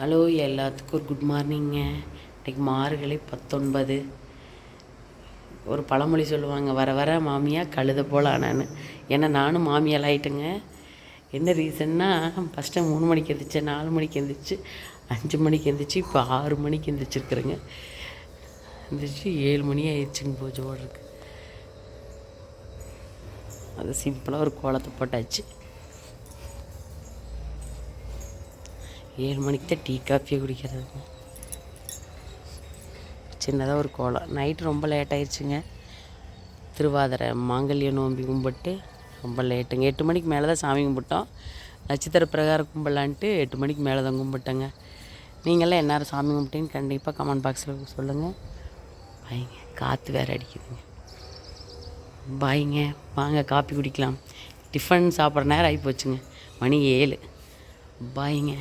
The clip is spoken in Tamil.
ஹலோ எல்லாத்துக்கும் ஒரு குட் மார்னிங்க இன்றைக்கி மார்கழி பத்தொன்பது. ஒரு பழமொழி சொல்லுவாங்க வர வர மாமியா கழுத போல் ஆனான்னு. ஏன்னா நானும் மாமியால் ஆகிட்டேங்க என்ன ரீசன்னா ஃபஸ்ட்டு மூணு மணிக்கு எழுந்திரிச்சேன் நாலு மணிக்கு எழுந்திரிச்சு அஞ்சு மணிக்கு எழுந்திரிச்சு இப்போ ஆறு மணிக்கு எழுந்திரிச்சிருக்குறேங்க எழுந்திரிச்சு ஏழு மணி ஆயிடுச்சுங்க பூஜை ஓடுறதுக்கு அது சிம்பிளாக ஒரு கோலத்தை போட்டாச்சு. ஏழு மணிக்கு தான் டீ காஃபியே குடிக்கிறது சின்னதாக ஒரு கோலம். நைட்டு ரொம்ப லேட் ஆயிடுச்சுங்க திருவாதிரை மாங்கல்ய நோம்பி கும்பிட்டு ரொம்ப லேட்டுங்க எட்டு மணிக்கு மேலே தான் சாமி கும்பிட்டோம். நட்சத்திர பிரகாரம் கும்பிடலான்ட்டு எட்டு மணிக்கு மேலே தான் கும்பிட்டேங்க. நீங்களாம் எந்நேரம் சாமி கும்பிட்டீங்கன்னு கண்டிப்பாக கமெண்ட் பாக்ஸில் சொல்லுங்கள் பாய்ங்க காற்று வேறு அடிக்குதுங்க. பாய்ங்க வாங்க காப்பி குடிக்கலாம். டிஃபன் சாப்பிட்ற நேரம் ஆகி போச்சுங்க மணி ஏழு. பாய்ங்க.